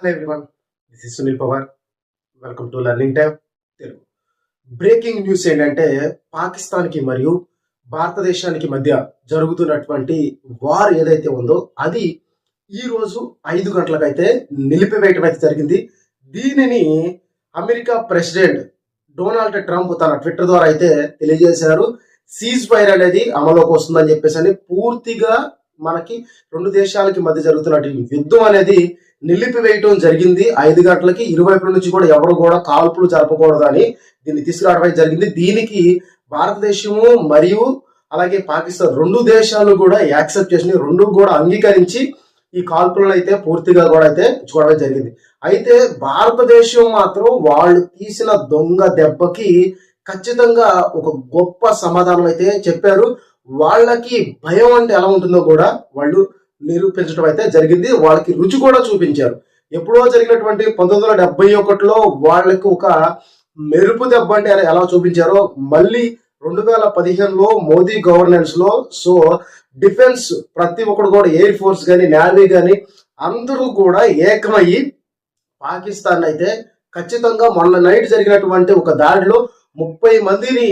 Hello everyone this is Sunil Pawar welcome to learning time Telugu breaking news ఏంటంటే పాకిస్తాన్కి మరియు భారతదేశానికి మధ్య జరుగుతున్నటువంటి వార్ ఏదైతే ఉందో అది ఈరోజు ఐదు గంటలకైతే నిలిపివేయటం అయితే జరిగింది. దీనిని అమెరికా ప్రెసిడెంట్ డొనాల్డ్ ట్రంప్ తన ట్విట్టర్ ద్వారా అయితే తెలియజేశారు. సీజ్ ఫైర్ అనేది అమలులోకి వస్తుందని చెప్పేసి అని పూర్తిగా మనకి రెండు దేశాలకి మధ్య జరుగుతున్నటువంటి యుద్ధం అనేది నిలిపివేయటం జరిగింది. ఐదు గంటలకి ఇరువైపుల నుంచి కూడా ఎవరు కూడా కాల్పులు జరపకూడదని దీన్ని తీసుకురావడం జరిగింది. దీనికి భారతదేశము మరియు అలాగే పాకిస్తాన్ రెండు దేశాలు కూడా యాక్సెప్ట్ చేసి రెండు కూడా అంగీకరించి ఈ కాల్పులను అయితే పూర్తిగా కూడా అయితే చూడడం జరిగింది. అయితే భారతదేశం మాత్రం వాళ్ళు తీసిన దొంగ దెబ్బకి ఖచ్చితంగా ఒక గొప్ప సమాధానం అయితే చెప్పారు. వాళ్ళకి భయం అంటే ఎలా ఉంటుందో కూడా వాళ్ళు నిరూపించడం అయితే జరిగింది. వాళ్ళకి రుచి కూడా చూపించారు. ఎప్పుడో జరిగినటువంటి పంతొమ్మిది వందల డెబ్బై ఒకటిలో వాళ్ళకి ఒక మెరుపు దెబ్బ అంటే ఎలా చూపించారో మళ్ళీ రెండు వేల పదిహేనులో మోదీ గవర్నెన్స్లో సో డిఫెన్స్ ప్రతి ఒక్కరు కూడా ఎయిర్ ఫోర్స్ కానీ నేవీ కానీ అందరూ కూడా ఏకమయ్యి పాకిస్తాన్ అయితే ఖచ్చితంగా మొన్న నైట్ జరిగినటువంటి ఒక దాడిలో ముప్పై మందిని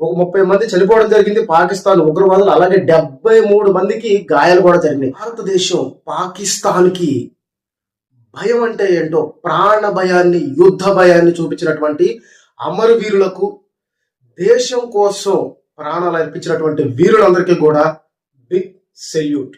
ఒక ముప్పై మంది చనిపోవడం జరిగింది పాకిస్తాన్ ఉగ్రవాదులు. అలాగే డెబ్బై మూడు మందికి గాయాలు కూడా జరిగినాయి. భారతదేశం పాకిస్తాన్కి భయం అంటే ఏంటో ప్రాణ భయాన్ని యుద్ధ భయాన్ని చూపించినటువంటి అమరవీరులకు దేశం కోసం ప్రాణాలు అర్పించినటువంటి వీరులందరికీ కూడా బిగ్ సెల్యూట్.